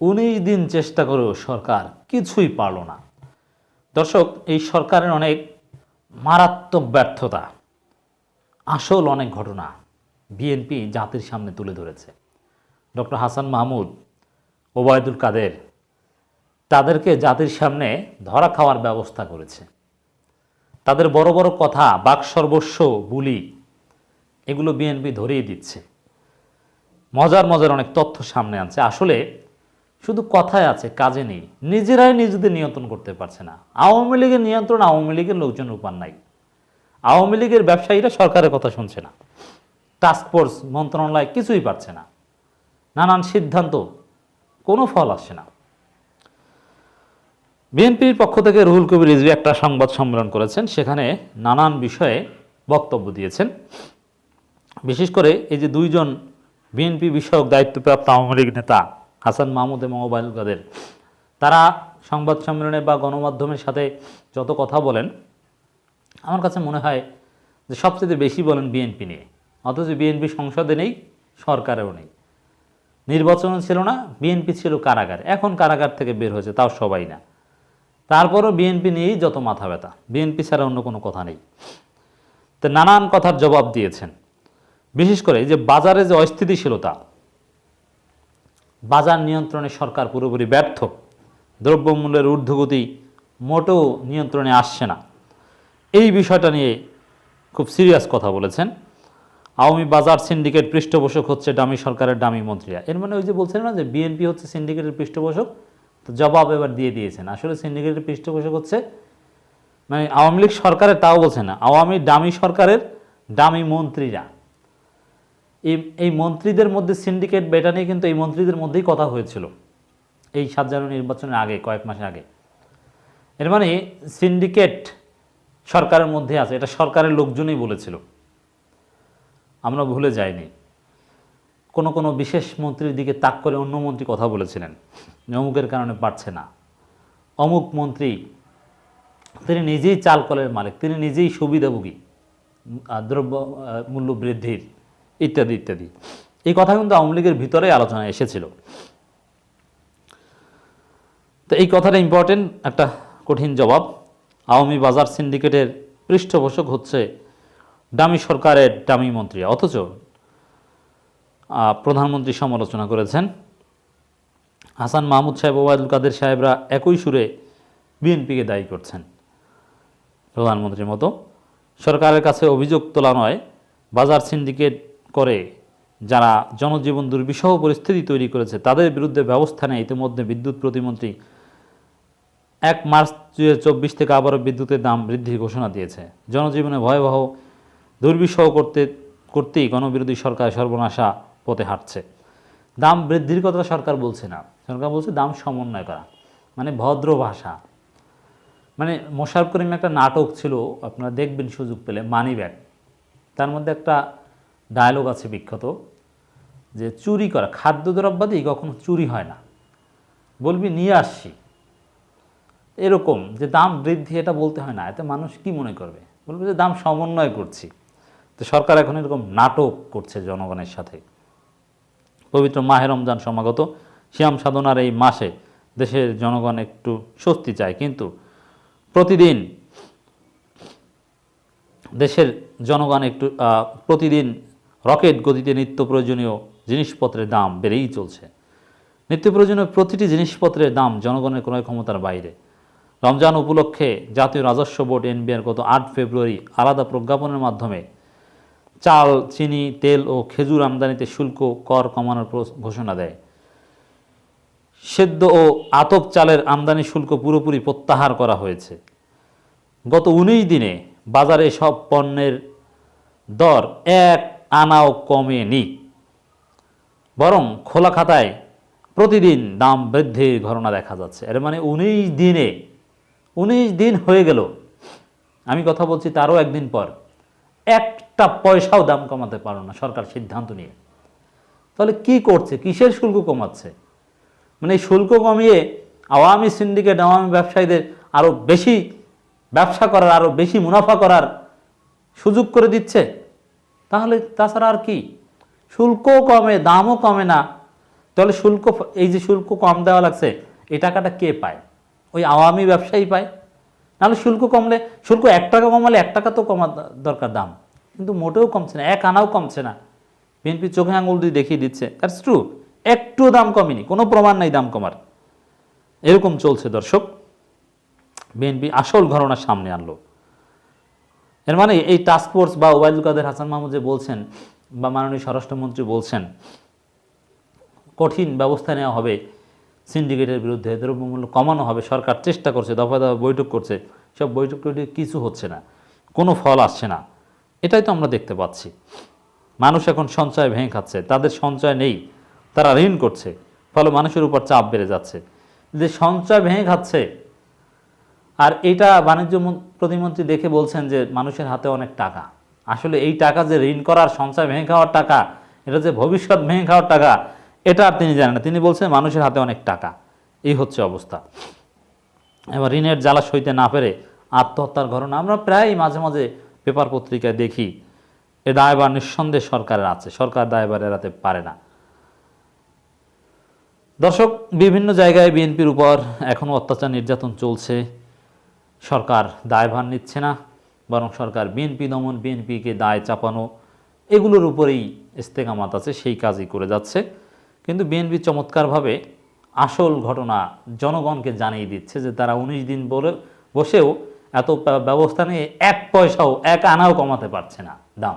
উনিশ দিন চেষ্টা করেও সরকার কিছুই পারল না। দর্শক, এই সরকারের অনেক মারাত্মক ব্যর্থতা, আসল অনেক ঘটনা বিএনপি জাতির সামনে তুলে ধরেছে। ডক্টর হাসান মাহমুদ, ওবায়দুল কাদের, তাদেরকে জাতির সামনে ধরা খাওয়ার ব্যবস্থা করেছে। তাদের বড় বড় কথা, বাক সর্বস্ব, বুলি, এগুলো বিএনপি ধরিয়ে দিচ্ছে। মজার মজার অনেক তথ্য সামনে আনছে। আসলে শুধু কথায় আছে, কাজে নেই। নিজেরাই নিজেদের নিয়ন্ত্রণ করতে পারছে না। আওয়ামী লীগের নিয়ন্ত্রণ, আওয়ামী লীগের লোকজন উপান নাই। আওয়ামী লীগের ব্যবসায়ীরা সরকারের কথা শুনছে না। টাস্কফোর্স মন্ত্রণালয় কিছুই পারছে না। নানান সিদ্ধান্ত, কোনো ফল আসছে না। বিএনপির পক্ষ থেকে রুহুল কবির রিজভি একটা সংবাদ সম্মেলন করেছেন। সেখানে নানান বিষয়ে বক্তব্য দিয়েছেন। বিশেষ করে এই যে দুইজন বিএনপি বিষয়ক দায়িত্বপ্রাপ্ত আওয়ামী লীগ নেতা হাসান মাহমুদ এবং ওবায়দুল কাদের। তারা সংবাদ সম্মেলনে বা গণমাধ্যমের সাথে যত কথা বলেন, আমার কাছে মনে হয় যে সবচেয়ে বেশি বলেন বিএনপি নিয়ে। অথচ বিএনপি সংসদে নেই, সরকারেও নেই। নির্বাচনও ছিল না, বিএনপি ছিল কারাগার। এখন কারাগার থেকে বের হয়েছে, তাও সবাই না। তারপরও বিএনপি নিয়েই যত মাথা ব্যথা, বিএনপি ছাড়া অন্য কোনো কথা নেই। তো নানান কথার জবাব দিয়েছেন। বিশেষ করে যে বাজারে যে অস্থিতিশীলতা বাজার নিয়ন্ত্রণে সরকার পুরোপুরি ব্যর্থ। দ্রব্যমূল্যের ঊর্ধ্বগতি মোটেও নিয়ন্ত্রণে আসছে না। এই বিষয়টা নিয়ে খুব সিরিয়াস কথা বলেছেন। আওয়ামী বাজার সিন্ডিকেট পৃষ্ঠপোষক হচ্ছে ডামি সরকারের ডামি মন্ত্রীরা। এর মানে ওই যে বলছেন না যে বিএনপি হচ্ছে সিন্ডিকেটের পৃষ্ঠপোষক, তো জবাব এবার দিয়ে দিয়েছেন। আসলে সিন্ডিকেটের পৃষ্ঠপোষক হচ্ছে মানে আওয়ামী লীগ সরকারের তাও বলছে না, আওয়ামী ডামি সরকারের ডামি মন্ত্রীরা। এই এই মন্ত্রীদের মধ্যে সিন্ডিকেট বেটা নিয়ে কিন্তু এই মন্ত্রীদের মধ্যেই কথা হয়েছিল। এই সাত জানুয়ারি নির্বাচনের আগে, কয়েক মাস আগে। এর মানে সিন্ডিকেট সরকারের মধ্যে আছে, এটা সরকারের লোকজনই বলেছিল। আমরা ভুলে যাইনি। কোনো কোনো বিশেষ মন্ত্রীর দিকে তাক করে অন্য মন্ত্রী কথা বলেছিলেন। অমুকের কারণে পারছে না। অমুক মন্ত্রী, তিনি নিজেই চাল কলের মালিক, তিনি নিজেই সুবিধাভোগী দ্রব্য মূল্য বৃদ্ধির। ইত্যাদি ইত্যাদি। এই কথা কিন্তু আওয়ামী লীগের ভিতরে আলোচনায় এসেছিল। তো এই কথাটা ইম্পর্টেন্ট একটা কঠিন জবাব। আওয়ামী বাজার সিন্ডিকেটের পৃষ্ঠপোষক হচ্ছে ডামি সরকারের ডামি মন্ত্রী। অথচ প্রধানমন্ত্রী সমালোচনা করেছেন। হাসান মাহমুদ সাহেব, ওবায়দুল কাদের সাহেবরা একই সুরে বিএনপিকে দায়ী করছেন প্রধানমন্ত্রীর মতো। সরকারের কাছে অভিযোগ তোলা নয়, বাজার সিন্ডিকেট করে, যারা জনজীবন দুর্বিষহ পরিস্থিতি তৈরি করেছে, তাদের বিরুদ্ধে ব্যবস্থা নেয় ইতিমধ্যে বিদ্যুৎ প্রতিমন্ত্রী। এক মার্চ চব্বিশ থেকে আবারও বিদ্যুতের দাম বৃদ্ধির ঘোষণা দিয়েছে। জনজীবনে ভয়াবহ দুর্বিষহ করতে, করতেই গণবিরোধী সরকার সর্বনাশা পথে হাঁটছে। দাম বৃদ্ধির কথা সরকার বলছে না। সরকার বলছে দাম সমন্বয় করা। মানে ভদ্র ভাষা। মানে মোশারফ করিম একটা নাটক ছিল, আপনারা দেখবেন সুযোগ পেলে মানি ব্যাগ তার মধ্যে একটা ডায়লগ আছে বিখ্যাত, যে চুরি করা খাদ্যদ্রব্যাদি কখনো চুরি হয় না। বলবি, নিয়ে আসছি। এরকম যে দাম বৃদ্ধি এটা বলতে হয় না, এতে মানুষ কি মনে করবে? বলবে যে দাম সমন্বয় করছি। তো সরকার এখন এরকম নাটক করছে জনগণের সাথে। পবিত্র মাহে রমজান সমাগত শ্যাম সাধনার এই মাসে দেশের জনগণ একটু স্বস্তি চায়, কিন্তু প্রতিদিন দেশের জনগণ একটু প্রতিদিন রকেট গতিতে নিত্য প্রয়োজনীয় জিনিসপত্রের দাম বেড়েই চলছে। নিত্য প্রয়োজনীয় প্রতিটি জিনিসপত্রের দাম জনগণের ক্রয় ক্ষমতার বাইরে। রমজান উপলক্ষে জাতীয় রাজস্ব বোর্ড এনবিআর গত আট ফেব্রুয়ারি আলাদা প্রজ্ঞাপনের মাধ্যমে চাল, চিনি, তেল ও খেজুর আমদানিতে শুল্ক, কর কমানোর ঘোষণা দেয়। সেদ্ধ ও আতপ চালের আমদানি শুল্ক পুরোপুরি প্রত্যাহার করা হয়েছে। গত উনিশ দিনে বাজারে সব পণ্যের দর এক আনাও কমেনি। বরং খোলা খাতায় প্রতিদিন দাম বৃদ্ধির ঘটনা দেখা যাচ্ছে। এর মানে উনিশ দিনে, উনিশ দিন হয়ে গেল। আমি কথা বলছি তারও একদিন পর। একটা পয়সাও দাম কমাতে পারো না সরকার সিদ্ধান্ত নিয়ে। তাহলে কি করছে? কিসের শুল্ক কমাচ্ছে? মানে এই শুল্ক কমিয়ে আওয়ামী সিন্ডিকেট, আওয়ামী ব্যবসায়ীদের আরও বেশি ব্যবসা করার আরও বেশি মুনাফা করার সুযোগ করে দিচ্ছে? তাহলে তাছাড়া আর কি? শুল্কও কমে, দামও কমে না। তাহলে শুল্ক, এই যে শুল্ক কম দেওয়া লাগছে, এই টাকাটা কে পায়? ওই আওয়ামী ব্যবসায়ী পায়। নাহলে শুল্ক কমলে, শুল্ক এক টাকা কমালে এক টাকা তো কমা দরকার দাম। কিন্তু মোটেও কমছে না, এক আনাও কমছে না। বিএনপি চোখে আঙুল দিয়ে দেখিয়ে দিচ্ছে দ্যাটস ট্রু একটু দাম কমেনি, কোনো প্রমাণ নাই দাম কমার। এরকম চলছে দর্শক, বিএনপি আসল ঘটনা সামনে আনলো। এর মানে এই টাস্ক ফোর্স বা ওবায়দুল কাদের হাসান মাহমুদ যে বলছেন বা মাননীয় স্বরাষ্ট্রমন্ত্রী বলছেন, কঠিন ব্যবস্থা নেওয়া হবে সিন্ডিকেটের বিরুদ্ধে দ্রব্যমূল্য কমানো হবে, সরকার চেষ্টা করছে, দফা দফা বৈঠক করছে, সব বৈঠক টৈঠক কিছু হচ্ছে না, কোনো ফল আসছে না, এটাই তো আমরা দেখতে পাচ্ছি। মানুষ এখন সঞ্চয় ভেঙে খাচ্ছে, তাদের সঞ্চয় নেই, তারা ঋণ করছে, ফলে মানুষের উপর চাপ বেড়ে যাচ্ছে। যে সঞ্চয় ভেঙে খাচ্ছে, আর এটা বাণিজ্য প্রতিমন্ত্রী দেখে বলছেন যে মানুষের হাতে অনেক টাকা। আসলে এই টাকা যে ঋণ করার, সঞ্চয় ভেঙে খাওয়ার টাকা, এটা যে ভবিষ্যৎ ভেঙে খাওয়ার টাকা, এটা আর তিনি জানেন না। তিনি বলছেন মানুষের হাতে অনেক টাকা। এই হচ্ছে অবস্থা। এবার ঋণের জ্বালা সইতে না পেরে আত্মহত্যার ঘটনা আমরা প্রায় মাঝে মাঝে পেপার পত্রিকায় দেখি। এ দায়ভার নিঃসন্দেহে সরকারের আছে। সরকার দায়বার এড়াতে পারে না। দর্শক, বিভিন্ন জায়গায় বিএনপির উপর এখনও অত্যাচার নির্যাতন চলছে। সরকার দায়ভার নিচ্ছে না, বরং সরকার বিএনপি দমন, বিএনপিকে দায় চাপানো, এগুলোর উপরেই ইস্তেকামাত আছে, সেই কাজই করে যাচ্ছে। কিন্তু বিএনপি চমৎকারভাবে আসল ঘটনা জনগণকে জানিয়ে দিচ্ছে যে তারা উনিশ দিন বলে, বসেও এত ব্যবস্থা নিয়ে এক পয়সাও, এক আনাও কমাতে পারছে না। দাম।